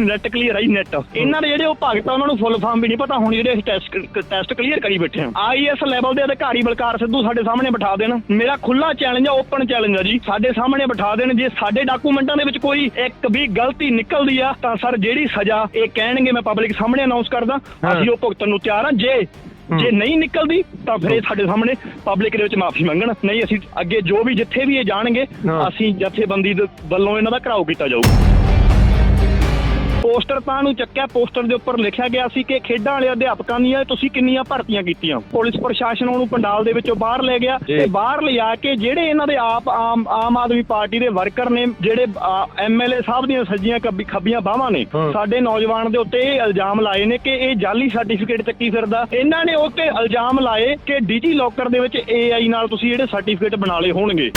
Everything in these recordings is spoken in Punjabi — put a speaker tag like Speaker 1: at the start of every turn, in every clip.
Speaker 1: ਨੈਟ ਕਲੀਅਰ ਆਈ ਨੈਟ ਇਹਨਾਂ ਦੇ ਜਿਹੜੇ ਉਹ ਭਗਤ ਆ ਉਹਨਾਂ ਨੂੰ ਫੁੱਲ ਫਾਰਮ ਵੀ ਨਹੀਂ ਪਤਾ ਹੁਣ ਜਿਹੜੇ ਅਸੀਂ ਟੈਸਟ ਟੈਸਟ ਕਲੀਅਰ ਕਰੀ ਬੈਠੇ ਹਾਂ। ਆਈਐਸ ਲੈਵਲ ਦੇ ਅਧਿਕਾਰੀ ਬਲਕਾਰ ਸਿੱਧੂ ਸਾਡੇ ਸਾਹਮਣੇ ਬਿਠਾ ਦੇਣ। ਮੇਰਾ ਖੁੱਲਾ ਚੈਲੰਜ ਆ ਓਪਨ ਚੈਲੰਜ ਆ ਜੀ। ਸਾਡੇ ਸਾਹਮਣੇ ਬਿਠਾ ਦੇਣ ਜੇ ਸਾਡੇ ਡਾਕੂਮੈਂਟਾਂ ਦੇ ਵਿੱਚ ਕੋਈ ਇੱਕ ਵੀ ਗਲਤੀ ਨਿਕਲਦੀ ਆ ਤਾਂ ਸਰ ਜਿਹੜੀ ਸਜ਼ਾ ਇਹ ਕਹਿਣਗੇ ਮੈਂ ਪਬਲਿਕ ਸਾਹਮਣੇ ਅਨਾਉਂਸ ਕਰਦਾ। ਅਸੀਂ ਉਹ ਭੁਗਤਣ ਨੂੰ ਤਿਆਰ ਹਾਂ ਜੇ ਜੇ ਨਹੀਂ ਨਿਕਲਦੀ ਤਾਂ ਫਿਰ ਇਹ ਸਾਡੇ ਸਾਹਮਣੇ ਪਬਲਿਕ ਦੇ ਵਿੱਚ ਮਾਫੀ ਮੰਗਣ। ਨਹੀਂ ਅਸੀਂ ਅੱਗੇ ਜੋ ਵੀ ਜਿੱਥੇ ਵੀ ਇਹ ਜਾਣਗੇ। ਅਸੀਂ ਜਥੇਬੰਦੀ ਦੇ ਵੱਲੋਂ ਇਹਨਾਂ ਦਾ ਘਰਾਓ ਕੀਤਾ ਜਾਊ ਪੋਸਟਰ ਤਾਂ ਨੂੰ ਚੱਕਿਆ ਪੋਸਟਰ ਦੇ ਉੱਪਰ ਲਿਖਿਆ ਗਿਆ ਸੀ ਕਿ ਖੇਡਾਂ ਵਾਲੇ ਅਧਿਆਪਕਾਂ ਦੀਆਂ ਤੁਸੀਂ ਕਿੰਨੀਆਂ ਭਰਤੀਆਂ ਕੀਤੀਆਂ ਪੁਲਿਸ ਪ੍ਰਸ਼ਾਸਨ ਉਹਨੂੰ ਪੰਡਾਲ ਦੇ ਵਿੱਚੋਂ ਬਾਹਰ ਲੈ ਗਿਆ। ਤੇ ਬਾਹਰ ਲਿਜਾ ਕੇ ਜਿਹੜੇ ਇਹਨਾਂ ਦੇ ਆਪ ਆਮ ਆਮ ਆਦਮੀ ਪਾਰਟੀ ਦੇ ਵਰਕਰ ਨੇ ਜਿਹੜੇ ਐਮਐਲਏ ਸਾਹਿਬ ਦੀਆਂ ਸੱਜੀਆਂ ਕੱਬੀ ਖੱਬੀਆਂ ਬਾਹਾਂ ਨੇ। ਸਾਡੇ ਨੌਜਵਾਨ ਦੇ ਉੱਤੇ ਇਹ ਇਲਜ਼ਾਮ ਲਾਏ ਨੇ ਕਿ ਇਹ ਜਾਲੀ ਸਰਟੀਫਿਕੇਟ ਚੱਕੀ ਫਿਰਦਾ ਇਹਨਾਂ ਨੇ ਉੱਤੇ ਇਲਜ਼ਾਮ ਲਾਏ ਕਿ ਡਿਜੀ ਲੋਕਰ ਦੇ ਵਿੱਚ ਏਆਈ ਨਾਲ ਤੁਸੀਂ ਜਿਹੜੇ ਸਰਟੀਫਿਕੇਟ ਬਣਾ ਲਏ ਹੋਣਗੇ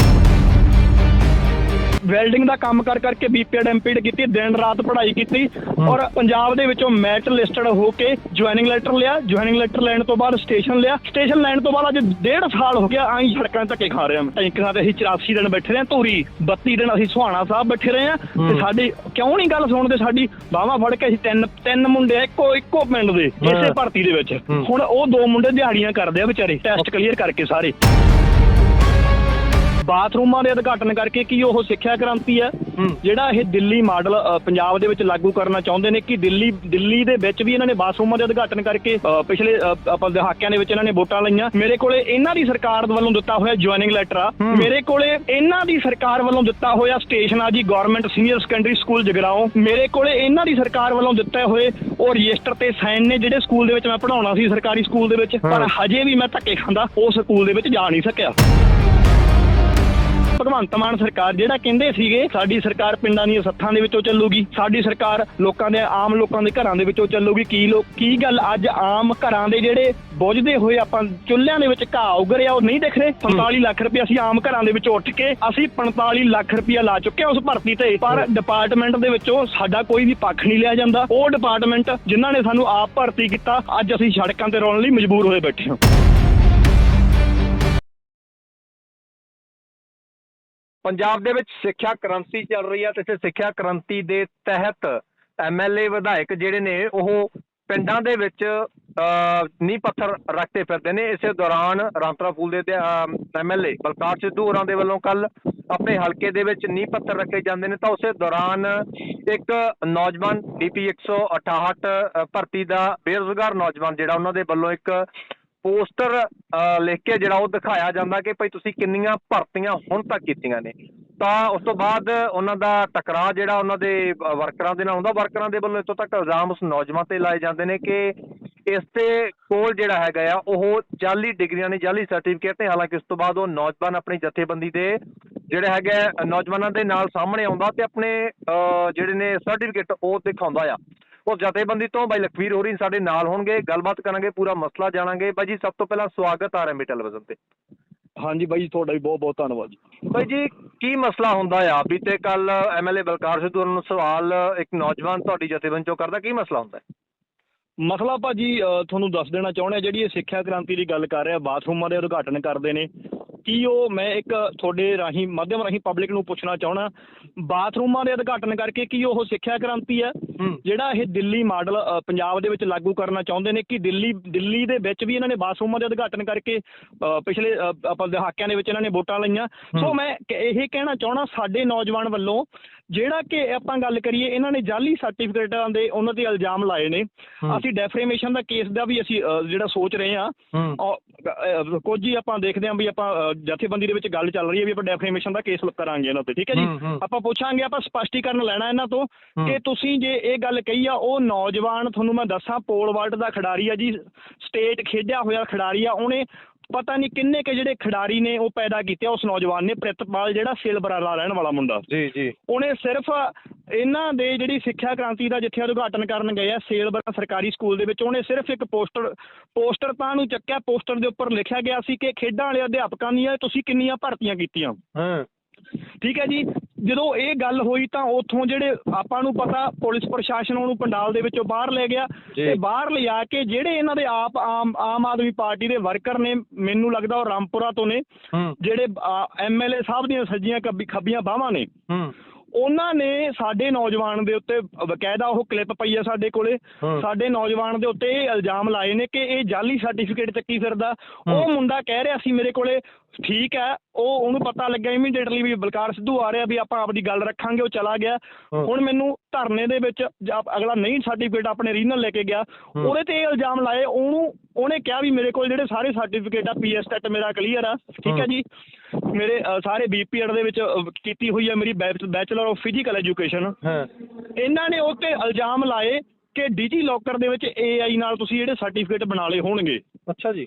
Speaker 1: ਵੈਲਡਿੰਗ ਦਾ ਕੰਮ ਕਰ ਕਰਕੇ ਬੀਪੀਐਡ ਐਮਪੀਡ ਕੀਤੀ ਦਿਨ ਰਾਤ ਪੜ੍ਹਾਈ ਕੀਤੀ ਔਰ ਪੰਜਾਬ ਦੇ ਵਿੱਚੋਂ ਮੈਟ ਲਿਸਟਡ ਹੋ ਕੇ ਜੁਆਇਨਿੰਗ ਲੈਟਰ ਲਿਆ ਜੁਆਇਨਿੰਗ ਲੈਟਰ ਲੈਣ ਤੋਂ ਬਾਅਦ ਸਟੇਸ਼ਨ ਲਿਆ। ਸਟੇਸ਼ਨ ਲੈਣ ਤੋਂ ਬਾਅਦ ਅੱਜ ਡੇਢ ਸਾਲ ਹੋ ਗਿਆ ਆਈ ਸੜਕਾਂ ਧੱਕੇ ਖਾ ਰਹੇ ਹਾਂ। ਟੈਂਕਾਂ ਤੇ ਅਸੀਂ 84 ਦਿਨ ਬੈਠੇ ਰਹੇ ਹਾਂ ਧੂਰੀ 32 ਦਿਨ ਅਸੀਂ ਸੁਹਾਣਾ ਸਾਹਿਬ ਬੈਠੇ ਰਹੇ ਹਾਂ। ਤੇ ਸਾਡੀ ਕਿਉਂ ਨਹੀਂ ਗੱਲ ਸੁਣਦੇ ਸਾਡੀ? ਬਾਹਾਂ ਫੜ ਕੇ ਅਸੀਂ ਤਿੰਨ ਤਿੰਨ ਮੁੰਡੇ ਆ, ਇੱਕੋ ਇੱਕੋ ਪਿੰਡ ਦੇ ਇਸੇ। ਭਰਤੀ ਦੇ ਵਿੱਚ। ਹੁਣ ਉਹ ਦੋ ਮੁੰਡੇ ਦਿਹਾੜੀਆਂ ਕਰਦੇ ਆ ਵਿਚਾਰੇ ਟੈਸਟ ਕਲੀਅਰ ਕਰਕੇ ਸਾਰੇ। ਬਾਥਰੂਮਾਂ ਦੇ ਉਦਘਾਟਨ ਕਰਕੇ ਕੀ ਉਹ ਸਿੱਖਿਆ ਕ੍ਰਾਂਤੀ ਹੈ। ਜਿਹੜਾ ਇਹ ਦਿੱਲੀ ਮਾਡਲ ਪੰਜਾਬ ਦੇ ਵਿੱਚ ਲਾਗੂ ਕਰਨਾ ਚਾਹੁੰਦੇ ਨੇ ਕਿ ਦਿੱਲੀ ਦਿੱਲੀ ਦੇ ਵਿੱਚ ਵੀ ਇਹਨਾਂ ਨੇ ਬਾਥਰੂਮਾਂ ਦੇ ਉਦਘਾਟਨ ਕਰਕੇ ਪਿਛਲੇ ਆਪਾਂ ਦਹਾਕਿਆਂ ਦੇ ਵਿੱਚ ਇਹਨਾਂ ਨੇ ਵੋਟਾਂ ਲਈਆਂ ਮੇਰੇ ਕੋਲੇ ਇਹਨਾਂ ਦੀ ਸਰਕਾਰ ਵੱਲੋਂ ਦਿੱਤਾ ਹੋਇਆ ਜੁਆਇਨਿੰਗ ਲੈਟਰ ਆ। ਮੇਰੇ ਕੋਲੇ ਇਹਨਾਂ ਦੀ ਸਰਕਾਰ ਵੱਲੋਂ ਦਿੱਤਾ ਹੋਇਆ ਸਟੇਸ਼ਨ ਆ ਜੀ government senior secondary school Jagraon ਮੇਰੇ ਕੋਲੇ ਇਹਨਾਂ ਦੀ ਸਰਕਾਰ ਵੱਲੋਂ ਦਿੱਤੇ ਹੋਏ ਉਹ ਰਜਿਸਟਰ ਤੇ ਸਾਈਨ ਨੇ ਜਿਹੜੇ ਸਕੂਲ ਦੇ ਵਿੱਚ ਮੈਂ ਪੜਾਉਣਾ ਸੀ ਸਰਕਾਰੀ ਸਕੂਲ ਦੇ ਵਿੱਚ ਪਰ। ਹਜੇ ਵੀ ਮੈਂ ਧੱਕੇ ਖਾਂਦਾ ਉਹ ਸਕੂਲ ਦੇ ਵਿੱਚ ਜਾ ਨਹੀਂ ਸਕਿਆ ਭਗਵੰਤ ਮਾਨ ਸਰਕਾਰ ਜਿਹੜਾ ਕਹਿੰਦੇ ਸੀਗੇ ਸਾਡੀ ਸਰਕਾਰ ਪਿੰਡਾਂ ਦੀਆਂ ਸੱਥਾਂ ਦੇ ਵਿੱਚੋਂ ਚੱਲੂਗੀ। ਸਾਡੀ ਸਰਕਾਰ ਲੋਕਾਂ ਦੇ ਆਮ ਲੋਕਾਂ ਦੇ ਘਰਾਂ ਦੇ ਵਿੱਚੋਂ ਚੱਲੂਗੀ। ਕੀ ਲੋਕ ਕੀ ਗੱਲ ਅੱਜ ਆਮ ਘਰਾਂ ਦੇ ਜਿਹੜੇ ਬੁੱਝਦੇ ਹੋਏ ਆਪਾਂ ਚੁੱਲ੍ਹਿਆਂ ਦੇ ਵਿੱਚ ਘਾਹ ਉੱਗ ਰਿਹਾ ਉਹ ਨਹੀਂ ਦਿਖ ਰਹੇ? 45 ਲੱਖ ਰੁਪਏ ਅਸੀਂ ਆਮ ਘਰਾਂ ਦੇ ਵਿੱਚ ਉੱਠ ਕੇ ਅਸੀਂ 45 ਲੱਖ ਰੁਪਏ ਲਾ ਚੁੱਕੇ ਹਾਂ ਉਸ ਭਰਤੀ ਤੇ। ਪਰ ਡਿਪਾਰਟਮੈਂਟ ਦੇ ਵਿੱਚੋਂ ਸਾਡਾ ਕੋਈ ਵੀ ਪੱਖ ਨਹੀਂ ਲਿਆ ਜਾਂਦਾ। ਉਹ ਡਿਪਾਰਟਮੈਂਟ ਜਿਨ੍ਹਾਂ ਨੇ ਸਾਨੂੰ ਆਪ ਭਰਤੀ ਕੀਤਾ ਅੱਜ ਅਸੀਂ ਸੜਕਾਂ ਤੇ ਰੋਣ ਲਈ ਮਜਬੂਰ ਹੋਏ ਬੈਠੇ ਹਾਂ।
Speaker 2: ਪੰਜਾਬ ਦੇ ਵਿੱਚ ਸਿੱਖਿਆ ਕ੍ਰਾਂਤੀ ਚੱਲ ਰਹੀ ਹੈ ਤੇ ਇਸੇ ਸਿੱਖਿਆ ਕ੍ਰਾਂਤੀ ਦੇ ਤਹਿਤ ਐਮਐਲਏ ਵਿਧਾਇਕ ਜਿਹੜੇ ਨੇ ਉਹ ਪਿੰਡਾਂ ਦੇ ਵਿੱਚ ਅਹ, ਨੀਂਹ ਪੱਥਰ ਰੱਖਦੇ ਫਿਰਦੇ ਨੇ। ਇਸੇ ਦੌਰਾਨ ਰਾਮਤਰਾ ਫੂਲ ਦੇ ਐਮਐਲਏ ਬਲਕਾਰ ਸਿੱਧੂ ਹੋਰਾਂ ਦੇ ਵੱਲੋਂ ਕੱਲ ਆਪਣੇ ਹਲਕੇ ਦੇ ਵਿੱਚ ਨੀਂਹ ਪੱਥਰ ਰੱਖੇ ਜਾਂਦੇ ਨੇ। ਤਾਂ ਉਸੇ ਦੌਰਾਨ ਇੱਕ ਨੌਜਵਾਨ ਡੀਪੀ 168 ਅਹ, ਭਰਤੀ ਦਾ ਬੇਰੁਜ਼ਗਾਰ ਨੌਜਵਾਨ ਜਿਹੜਾ ਉਹਨਾਂ ਦੇ ਵੱਲੋਂ ਇੱਕ ਪੋਸਟਰ ਅਹ, ਲਿਖ ਕੇ ਜਿਹੜਾ ਉਹ ਦਿਖਾਇਆ ਜਾਂਦਾ ਕਿ ਭਾਈ ਤੁਸੀਂ ਕਿੰਨੀਆਂ ਭਰਤੀਆਂ ਹੁਣ ਤੱਕ ਕੀਤੀਆਂ ਨੇ। ਤਾਂ ਉਸ ਤੋਂ ਬਾਅਦ ਉਹਨਾਂ ਦਾ ਟਕਰਾਅ ਜਿਹੜਾ ਉਹਨਾਂ ਦੇ ਵਰਕਰਾਂ ਦੇ ਨਾਲ ਹੁੰਦਾ ਵਰਕਰਾਂ ਦੇ ਵੱਲੋਂ ਇੱਥੋਂ ਤੱਕ ਇਲਜ਼ਾਮ ਉਸ ਨੌਜਵਾਨ ਤੇ ਲਾਏ ਜਾਂਦੇ ਨੇ ਕਿ ਇਸ ਤੇ ਕੋਲ ਜਿਹੜਾ ਹੈਗਾ ਆ ਉਹ ਜਾਲੀ ਡਿਗਰੀਆਂ ਨੇ ਜਾਲੀ ਸਰਟੀਫਿਕੇਟ ਨੇ। ਹਾਲਾਂਕਿ ਉਸ ਤੋਂ ਬਾਅਦ ਉਹ ਨੌਜਵਾਨ ਆਪਣੀ ਜਥੇਬੰਦੀ ਦੇ ਜਿਹੜੇ ਹੈਗੇ ਨੌਜਵਾਨਾਂ ਦੇ ਨਾਲ ਸਾਹਮਣੇ ਆਉਂਦਾ ਤੇ ਆਪਣੇ ਅਹ, ਜਿਹੜੇ ਨੇ ਸਰਟੀਫਿਕੇਟ ਉਹ ਦਿਖਾਉਂਦਾ ਆ। ਉਹ ਜਥੇਬੰਦੀ ਤੋਂ ਬਾਈ ਲਖਵੀਰ ਹੋਰੀ ਸਾਡੇ ਨਾਲ ਹੋਣਗੇ ਗੱਲਬਾਤ ਕਰਾਂਗੇ ਪੂਰਾ ਮਸਲਾ ਜਾਣਾਂਗੇ। ਬਾਈ ਜੀ ਸਭ ਤੋਂ ਪਹਿਲਾਂ ਸਵਾਗਤ ਆਰਐਮਬੀ ਟੈਲੀਵਿਜ਼ਨ ਤੇ।
Speaker 1: ਹਾਂਜੀ ਬਾਈ ਤੁਹਾਡਾ ਵੀ ਬਹੁਤ ਬਹੁਤ ਧੰਨਵਾਦ ਜੀ।
Speaker 2: ਬਾਈ ਜੀ ਕੀ ਮਸਲਾ ਹੁੰਦਾ ਆ? ਬੀਤੇ ਕੱਲ ਐਮਐਲਏ ਬਲਕਾਰ ਸਿੱਧੂ ਨੂੰ ਸਵਾਲ ਇੱਕ ਨੌਜਵਾਨ ਤੁਹਾਡੀ ਜਥੇਬੰਦੀ ਚੋਂ ਕਰਦਾ ਕੀ ਮਸਲਾ ਹੁੰਦਾ? ਹੈ
Speaker 1: ਮਸਲਾ ਭਾਜੀ ਤੁਹਾਨੂੰ ਦੱਸ ਦੇਣਾ ਚਾਹੁੰਦਾ ਜਿਹੜੀ ਇਹ ਸਿੱਖਿਆ ਕ੍ਰਾਂਤੀ ਦੀ ਗੱਲ ਕਰ ਰਿਹਾ ਬਾਥਰੂਮਾਂ ਦੇ ਉਦਘਾਟਨ ਕਰਦੇ ਨੇ। ਕੀ ਉਹ ਮੈਂ ਇੱਕ ਤੁਹਾਡੇ ਰਾਹੀਂ ਮਾਧਿਅਮ ਰਾਹੀਂ ਪਬਲਿਕ ਨੂੰ ਪੁੱਛਣਾ ਚਾਹਣਾ ਬਾਥਰੂਮਾਂ ਦੇ ਉਦਘਾਟਨ ਕਰਕੇ ਕੀ ਉਹ ਸਿੱਖਿਆ ਕ੍ਰਾਂਤੀ ਹੈ? ਜਿਹੜਾ ਇਹ ਦਿੱਲੀ ਮਾਡਲ ਪੰਜਾਬ ਦੇ ਵਿੱਚ ਲਾਗੂ ਕਰਨਾ ਚਾਹੁੰਦੇ ਨੇ ਕਿ ਦਿੱਲੀ ਦਿੱਲੀ ਦੇ ਵਿੱਚ ਵੀ ਇਹਨਾਂ ਨੇ ਬਾਥਰੂਮਾਂ ਦੇ ਉਦਘਾਟਨ ਕਰਕੇ ਪਿਛਲੇ ਆਪਾਂ ਦਹਾਕਿਆਂ ਦੇ ਵਿੱਚ ਇਹਨਾਂ ਨੇ ਵੋਟਾਂ ਲਈਆਂ। ਸੋ। ਮੈਂ ਇਹ ਕਹਿਣਾ ਚਾਹਣਾ ਸਾਡੇ ਨੌਜਵਾਨ ਵੱਲੋਂ ਜਿਹੜਾ ਕਿ ਆਪਾਂ ਗੱਲ ਕਰੀਏ ਇਹਨਾਂ ਨੇ ਜਾਲੀ ਸਰਟੀਫਿਕੇਟਾਂ ਦੇ ਉਹਨਾਂ ਤੇ ਇਲਜ਼ਾਮ ਲਾਏ ਨੇ। ਅਸੀਂ ਡੈਫਰੇਮੇਸ਼ਨ ਦਾ ਕੇਸ ਦਾ ਵੀ ਅਸੀਂ ਜਿਹੜਾ ਸੋਚ ਰਹੇ ਅ, ਕੁਝ ਹੀ ਆਪਾਂ ਦੇਖਦੇ ਹਾਂ ਵੀ ਆਪਾਂ ਜਥੇਬੰਦੀ ਦੇ ਵਿੱਚ ਗੱਲ ਚੱਲ ਰਹੀ ਹੈ ਵੀ ਆਪਾਂ ਡੈਫਰੇਮੇਸ਼ਨ ਦਾ ਕੇਸ ਕਰਾਂਗੇ ਇਹਨਾਂ ਤੇ ਠੀਕ ਹੈ ਜੀ। ਆਪਾਂ ਪੁੱਛਾਂਗੇ ਆਪਾਂ ਸਪਸ਼ਟੀਕਰਨ ਲੈਣਾ ਇਹਨਾਂ ਤੋਂ। ਕਿ ਤੁਸੀਂ ਜੇ ਇਹ ਗੱਲ ਕਹੀ ਆ ਉਹ ਨੌਜਵਾਨ ਤੁਹਾਨੂੰ ਮੈਂ ਦੱਸਾਂ ਪੋਲ ਵਾਲਟ ਦਾ ਖਿਡਾਰੀ ਆ ਜੀ ਸਟੇਟ ਖੇਡਿਆ ਹੋਇਆ ਖਿਡਾਰੀ ਆ ਉਹਨੇ ਪਤਾ ਨਹੀਂ ਕਿੰਨੇ ਕੇ ਜਿਹੜੇ ਖਿਡਾਰੀ ਨੇ ਉਹ ਪੈਦਾ ਕੀਤੇ ਉਸ ਨੌਜਵਾਨ ਨੇ ਪ੍ਰਿਤਪਾਲ ਜਿਹੜਾ ਸੇਲਬਰ ਵਾਲਾ ਰਹਿਣ ਵਾਲਾ ਮੁੰਡਾ।
Speaker 2: ਜੀ ਜੀ।
Speaker 1: ਉਹਨੇ ਸਿਰਫ ਇਹਨਾਂ ਦੇ ਜਿਹੜੀ ਸਿੱਖਿਆ ਕ੍ਰਾਂਤੀ ਦਾ ਜਿੱਥੇ ਉਦਘਾਟਨ ਕਰਨ ਗਏ ਆ ਸੇਲਬਰ ਸਰਕਾਰੀ ਸਕੂਲ ਦੇ ਵਿੱਚ ਉਹਨੇ ਸਿਰਫ ਇੱਕ ਪੋਸਟਰ ਪੋਸਟਰ ਤਾਂ ਨੂੰ ਚੱਕਿਆ ਪੋਸਟਰ ਦੇ ਉੱਪਰ ਲਿਖਿਆ ਗਿਆ ਸੀ ਕਿ ਖੇਡਾਂ ਵਾਲੇ ਅਧਿਆਪਕਾਂ ਦੀਆਂ ਤੁਸੀਂ ਕਿੰਨੀਆਂ ਭਰਤੀਆਂ ਕੀਤੀਆਂ।
Speaker 2: ਹਾਂ।
Speaker 1: ਠੀਕ ਹੈ ਜੀ ਜਦੋਂ ਇਹ ਗੱਲ ਹੋਈ ਤਾਂ ਉੱਥੋਂ ਜਿਹੜੇ ਆਪਾਂ ਨੂੰ ਪਤਾ ਪੁਲਿਸ ਪ੍ਰਸ਼ਾਸਨ ਉਹਨੂੰ ਪੰਡਾਲ ਦੇ ਵਿੱਚੋਂ ਬਾਹਰ ਲੈ ਗਿਆ। ਤੇ ਬਾਹਰ ਲਿਜਾ ਕੇ ਜਿਹੜੇ ਇਹਨਾਂ ਦੇ ਆਪ ਆਮ ਆਮ ਆਦਮੀ ਪਾਰਟੀ ਦੇ ਵਰਕਰ ਨੇ ਮੈਨੂੰ ਲੱਗਦਾ ਉਹ ਰਾਮਪੁਰਾ ਤੋਂ ਨੇ ਜਿਹੜੇ ਐਮਐਲਏ ਸਾਹਿਬ ਦੀਆਂ ਸੱਜੀਆਂ ਕੱਬੀ ਖੱਬੀਆਂ ਬਾਹਾਂ ਨੇ। ਉਹਨਾਂ ਨੇ ਸਾਡੇ ਨੌਜਵਾਨ ਦੇ ਉੱਤੇ ਬਕਾਇਦਾ ਉਹ ਕਲਿੱਪ ਪਈ ਆ ਸਾਡੇ ਕੋਲੇ। ਸਾਡੇ ਨੌਜਵਾਨ ਦੇ ਉੱਤੇ ਇਹ ਇਲਜ਼ਾਮ ਲਾਏ ਨੇ ਕਿ ਇਹ ਜਾਲੀ ਸਰਟੀਫਿਕੇਟ ਚੱਕੀ ਫਿਰਦਾ। ਉਹ ਮੁੰਡਾ ਕਹਿ ਰਿਹਾ ਸੀ ਮੇਰੇ ਕੋਲੇ ਠੀਕ ਹੈ ਉਹ ਉਹਨੂੰ ਪਤਾ ਲੱਗਿਆ ਇਮੀਡੀਏਟਲੀ ਵੀ ਬਲਕਾਰ ਸਿੱਧੂ ਆ ਰਿਹਾ ਵੀ ਆਪਾਂ ਆਪਦੀ ਗੱਲ ਰੱਖਾਂਗੇ ਉਹ ਚਲਾ ਗਿਆ। ਹੁਣ ਮੈਨੂੰ ਧਰਨੇ ਦੇ ਵਿੱਚ ਅਗਲਾ ਨਹੀਂ ਸਰਟੀਫਿਕੇਟ ਆਪਣੇ ਰੀਜਨਲ ਲੈ ਕੇ ਗਿਆ। ਉਹਦੇ ਤੇ ਇਹ ਇਲਜ਼ਾਮ ਲਾਏ ਉਹਨੂੰ ਉਹਨੇ ਕਿਹਾ ਵੀ ਮੇਰੇ ਕੋਲ ਜਿਹੜੇ ਸਾਰੇ ਸਰਟੀਫਿਕੇਟ ਆ ਪੀਐਸ ਟੈਟ ਮੇਰਾ ਕਲੀਅਰ ਆ ਠੀਕ ਹੈ। ਜੀ ਮੇਰੇ ਸਾਰੇ ਬੀਪੀਐਡ ਦੇ ਵਿੱਚ ਕੀਤੀ ਹੋਈ ਹੈ ਮੇਰੀ ਬੈਚਲਰ ਆਫ ਫਿਜ਼ੀਕਲ ਐਜੂਕੇਸ਼ਨ ਇਹਨਾਂ ਨੇ ਉਹ ਤੇ ਇਲਜ਼ਾਮ ਲਾਏ ਕਿ ਡਿਜੀ ਲੋਕਰ ਦੇ ਵਿੱਚ ਏਆਈ ਨਾਲ ਤੁਸੀਂ ਜਿਹੜੇ ਸਰਟੀਫਿਕੇਟ ਬਣਾ ਲਏ ਹੋਣਗੇ
Speaker 2: ਅੱਛਾ ਜੀ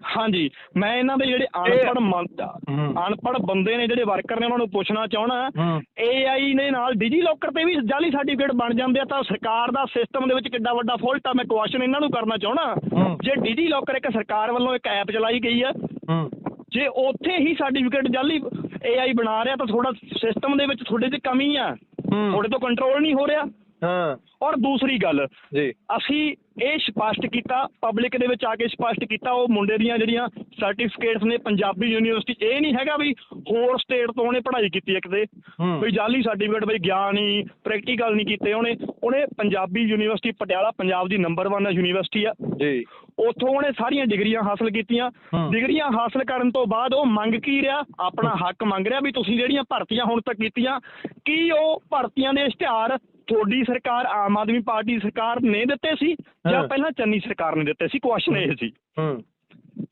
Speaker 1: ਹਾਂਜੀ ਮੈਂ ਇਹਨਾਂ ਦੇ ਜਿਹੜੇ
Speaker 2: ਹੂੰ।
Speaker 1: ਅਨਪੜ੍ਹ ਬੰਦੇ ਨੇ ਜਿਹੜੇ ਵਰਕਰ ਨੇ ਉਹਨਾਂ ਨੂੰ ਪੁੱਛਣਾ ਚਾਹਣਾ ਏਆਈ ਨੇ ਨਾਲ ਡਿਜੀ ਲੋਕਰ ਤੇ ਵੀ ਜਾਲੀ ਸਰਟੀਫਿਕੇਟ ਬਣ ਜਾਂਦੇ ਆ ਤਾਂ ਸਰਕਾਰ ਦਾ ਸਿਸਟਮ ਦੇ ਵਿੱਚ ਕਿੱਡਾ ਵੱਡਾ ਫਾਲਟ ਆ ਮੈਂ ਕੁਐਸਚਨ ਇਹਨਾਂ ਨੂੰ ਕਰਨਾ ਚਾਹਣਾ। ਜੇ ਡਿਜੀ ਲੋਕਰ ਇੱਕ ਸਰਕਾਰ ਵੱਲੋਂ ਇੱਕ ਐਪ ਚਲਾਈ ਗਈ ਆ ਜੇ ਉੱਥੇ ਹੀ ਸਰਟੀਫਿਕੇਟ ਜਾਲੀ ਏਆਈ ਬਣਾ ਰਿਹਾ ਤਾਂ ਥੋੜਾ ਸਿਸਟਮ ਦੇ ਵਿੱਚ ਤੁਹਾਡੇ 'ਚ ਕਮੀ ਆ। ਤੁਹਾਡੇ ਤੋਂ ਕੰਟਰੋਲ ਨਹੀਂ ਹੋ ਰਿਹਾ
Speaker 2: ਹਾਂ।
Speaker 1: ਔਰ ਦੂਸਰੀ ਗੱਲ
Speaker 2: ਜੀ।
Speaker 1: ਅਸੀਂ ਇਹ ਸਪਸ਼ਟ ਕੀਤਾ ਪਬਲਿਕ ਦੇ ਵਿੱਚ ਆ ਕੇ ਸਪਸ਼ਟ ਕੀਤਾ ਉਹ ਮੁੰਡੇ ਦੀਆਂ ਜਿਹੜੀਆਂ ਸਰਟੀਫਿਕੇਟਸ ਨੇ ਪੰਜਾਬੀ ਯੂਨੀਵਰਸਿਟੀ ਇਹ ਨਹੀਂ ਹੈਗਾ ਵੀ ਹੋਰ ਸਟੇਟ ਤੋਂ ਉਹਨੇ ਪੜ੍ਹਾਈ ਕੀਤੀ ਹੈ ਕਿਤੇ
Speaker 2: ਹੂੰ।
Speaker 1: ਵੀ ਜਾਲੀ ਸਰਟੀਫਿਕੇਟ ਬਈ ਗਿਆ ਨਹੀਂ ਪ੍ਰੈਕਟੀਕਲ ਨਹੀਂ ਕੀਤੇ ਉਹਨੇ। ਉਹਨੇ ਪੰਜਾਬੀ ਯੂਨੀਵਰਸਿਟੀ ਪਟਿਆਲਾ ਪੰਜਾਬ ਦੀ ਨੰਬਰ 1 ਯੂਨੀਵਰਸਿਟੀ ਆ।
Speaker 2: ਜੀ।
Speaker 1: ਉੱਥੋਂ ਉਹਨੇ ਸਾਰੀਆਂ ਡਿਗਰੀਆਂ ਹਾਸਲ ਕੀਤੀਆਂ।
Speaker 2: ਹੂੰ।
Speaker 1: ਡਿਗਰੀਆਂ ਹਾਸਲ ਕਰਨ ਤੋਂ ਬਾਅਦ ਉਹ ਮੰਗ ਕੀ ਰਿਹਾ? ਆਪਣਾ ਹੱਕ ਮੰਗ ਰਿਹਾ ਵੀ ਤੁਸੀਂ ਜਿਹੜੀਆਂ ਭਰਤੀਆਂ ਹੁਣ ਤੱਕ ਕੀਤੀਆਂ ਕੀ ਉਹ ਭਰਤੀਆਂ ਦੇ ਇਸ਼ਤਿਹਾਰ ਤੁਹਾਡੀ ਸਰਕਾਰ ਆਮ ਆਦਮੀ ਪਾਰਟੀ ਸਰਕਾਰ ਨੇ ਦਿੱਤੇ ਸੀ ਜਾਂ। ਪਹਿਲਾਂ ਚੰਨੀ ਸਰਕਾਰ ਨੇ ਦਿੱਤੇ ਸੀ ਕੁਐਸਚਨ ਇਹ ਸੀ
Speaker 2: ਹੂੰ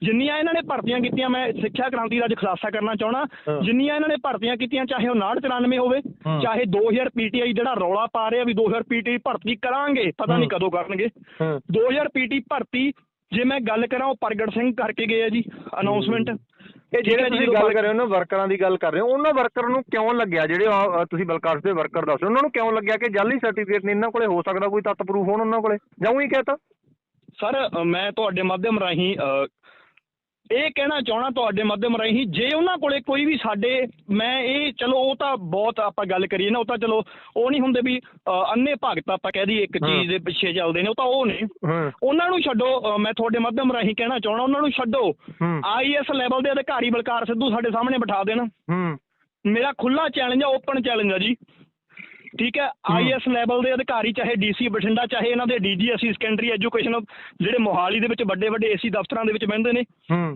Speaker 1: ਜਿੰਨੀਆਂ ਇਹਨਾਂ ਨੇ ਭਰਤੀਆਂ ਕੀਤੀਆਂ ਮੈਂ ਸਿੱਖਿਆ ਕ੍ਰਾਂਤੀ ਦਾ ਅੱਜ ਖੁਲਾਸਾ ਕਰਨਾ ਚਾਹਣਾ। ਜਿੰਨੀਆਂ ਇਹਨਾਂ ਨੇ ਭਰਤੀਆਂ ਕੀਤੀਆਂ ਚਾਹੇ ਉਹ 99 ਹੋਵੇ। ਚਾਹੇ 2000 ਪੀਟੀਆਈ ਜਿਹੜਾ ਰੌਲਾ ਪਾ ਰਿਹਾ ਵੀ 2000 ਪੀਟੀਆਈ ਭਰਤੀ ਕਰਾਂਗੇ ਪਤਾ ਨਹੀਂ। ਕਦੋਂ ਕਰਨਗੇ
Speaker 2: ਹਾਂ
Speaker 1: 2000 ਪੀਟੀ ਭਰਤੀ ਜੇ ਮੈਂ ਗੱਲ ਕਰਾਂ ਉਹ ਪ੍ਰਗਟ ਸਿੰਘ ਕਰਕੇ ਗਏ ਆ ਜੀ ਅਨਾਉਂਸਮੈਂਟ
Speaker 2: ਇਹ ਜਿਹੜੇ ਤੁਸੀਂ ਗੱਲ ਕਰ ਰਹੇ ਹੋ ਨਾ ਵਰਕਰਾਂ ਦੀ ਗੱਲ ਕਰ ਰਹੇ ਹੋ ਉਹਨਾਂ ਵਰਕਰ ਨੂੰ ਕਿਉਂ ਲੱਗਿਆ? ਜਿਹੜੇ ਤੁਸੀਂ ਬਲਕਾਰ ਦੇ ਵਰਕਰ ਦੱਸ ਰਹੇ ਹੋ, ਉਹਨਾਂ ਨੂੰ ਕਿਉਂ ਲੱਗਿਆ ਕਿ ਜਾਲੀ ਸਰਟੀਫਿਕੇਟ ਨਹੀਂ ਇਹਨਾਂ ਕੋਲੇ? ਹੋ ਸਕਦਾ ਕੋਈ ਤੱਤ ਪ੍ਰੂਫ ਹੋਣ ਉਹਨਾਂ ਕੋਲੇ? ਜਾਂ ਉਹੀ ਕਹਤਾ।
Speaker 1: ਸਰ ਮੈਂ ਤੁਹਾਡੇ ਮਾਧਿਅਮ ਰਾਹੀਂ ਇਹ ਕਹਿਣਾ ਚਾਹਣਾ ਤੁਹਾਡੇ ਮਾਧਿਅਮ ਰਾਹੀਂ ਜੇ ਉਹਨਾਂ ਕੋਲੇ ਕੋਈ ਵੀ ਸਾਡੇ ਮੈਂ ਇਹ ਚਲੋ ਉਹ ਤਾਂ ਬਹੁਤ ਆਪਾਂ ਗੱਲ ਕਰੀਏ ਨਾ ਉਹ ਤਾਂ ਚਲੋ ਉਹ ਨਹੀਂ ਹੁੰਦੇ ਵੀ ਅੰਨੇ ਭਗਤ ਆਪਾਂ ਕਹਿ ਦਈਏ ਇੱਕ। ਚੀਜ਼ ਦੇ ਪਿੱਛੇ ਚੱਲਦੇ ਨੇ ਉਹ ਤਾਂ ਉਹ ਨਹੀਂ
Speaker 2: ਹਾਂ।
Speaker 1: ਉਹਨਾਂ ਨੂੰ ਛੱਡੋ ਮੈਂ ਤੁਹਾਡੇ ਮਾਧਿਅਮ ਰਾਹੀਂ ਕਹਿਣਾ ਚਾਹਣਾ ਉਹਨਾਂ ਨੂੰ ਛੱਡੋ। ਆਈਐਸ ਲੈਵਲ ਦੇ ਅਧਿਕਾਰੀ ਬਲਕਾਰ ਸਿੱਧੂ ਸਾਡੇ ਸਾਹਮਣੇ ਬਿਠਾ ਦੇਣ। ਮੇਰਾ ਖੁੱਲਾ ਚੈਲੰਜ ਆ ਓਪਨ ਚੈਲੰਜ ਆ ਜੀ। ਠੀਕ ਹੈ ਆਈਐਸ ਲੈਵਲ ਦੇ ਅਧਿਕਾਰੀ ਚਾਹੇ ਡੀਸੀ ਬਠਿੰਡਾ ਚਾਹੇ ਇਹਨਾਂ ਦੇ ਡੀਜੀ ਅਸੀਂ ਸੈਕੰਡਰੀ ਐਜੂਕੇਸ਼ਨ ਜਿਹੜੇ ਮੋਹਾਲੀ ਦੇ ਵਿੱਚ ਵੱਡੇ ਵੱਡੇ ਏਸੀ ਦਫ਼ਤਰਾਂ ਦੇ ਵਿੱਚ ਬਹਿੰਦੇ ਨੇ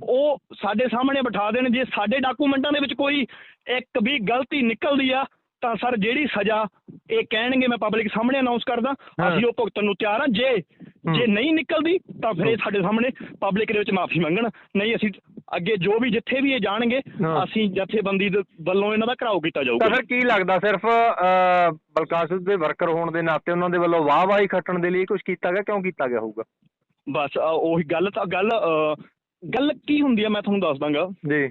Speaker 1: ਉਹ ਸਾਡੇ ਸਾਹਮਣੇ ਬਿਠਾ ਦੇਣ ਜੇ ਸਾਡੇ ਡਾਕੂਮੈਂਟਾਂ ਦੇ ਵਿੱਚ ਕੋਈ ਇੱਕ ਵੀ ਗਲਤੀ ਨਿਕਲਦੀ ਆ ਤਾਂ ਸਰ ਜਿਹੜੀ ਸਜ਼ਾ ਇਹ ਕਹਿਣਗੇ ਮੈਂ ਪਬਲਿਕ ਸਾਹਮਣੇ ਅਨਾਉਂਸ ਕਰਦਾ। ਅਸੀਂ ਉਹ ਭੁਗਤਣ ਨੂੰ ਤਿਆਰ ਹਾਂ ਜੇ ਜੇ ਨਹੀਂ ਨਿਕਲਦੀ ਤਾਂ ਫਿਰ ਇਹ ਸਾਡੇ ਸਾਹਮਣੇ ਪਬਲਿਕ ਦੇ ਵਿੱਚ ਮਾਫੀ ਮੰਗਣ। ਨਹੀਂ ਅਸੀਂ ਅੱਗੇ ਜੋ ਵੀ ਜਿੱਥੇ ਵੀ ਇਹ ਜਾਣਗੇ। ਅਸੀਂ ਜਥੇਬੰਦੀ ਦੇ ਵੱਲੋਂ ਇਹਨਾਂ ਦਾ ਘਰਾਓ ਕੀਤਾ
Speaker 2: ਤਾਂ
Speaker 1: ਜਾਊਗਾ
Speaker 2: ਫਿਰ ਕੀ ਲੱਗਦਾ ਸਿਰਫ ਸਿੱਧੂ ਦੇ ਵਰਕਰ ਹੋਣ ਦੇ ਨਾਤੇ ਉਹਨਾਂ ਦੇ ਵੱਲੋਂ ਵਾਹ-ਵਾਹੀ ਖੱਟਣ ਦੇ ਲਈ ਕੁਝ ਕੀਤਾ ਗਿਆ ਕਿਉਂ ਕੀਤਾ ਗਿਆ ਹੋਊਗਾ?
Speaker 1: ਬਸ ਉਹੀ ਗੱਲ ਤਾਂ ਗੱਲ ਗੱਲ ਕੀ ਹੁੰਦੀ ਆ ਮੈਂ ਤੁਹਾਨੂੰ ਦੱਸ ਦਾਂਗਾ।
Speaker 2: ਜੀ।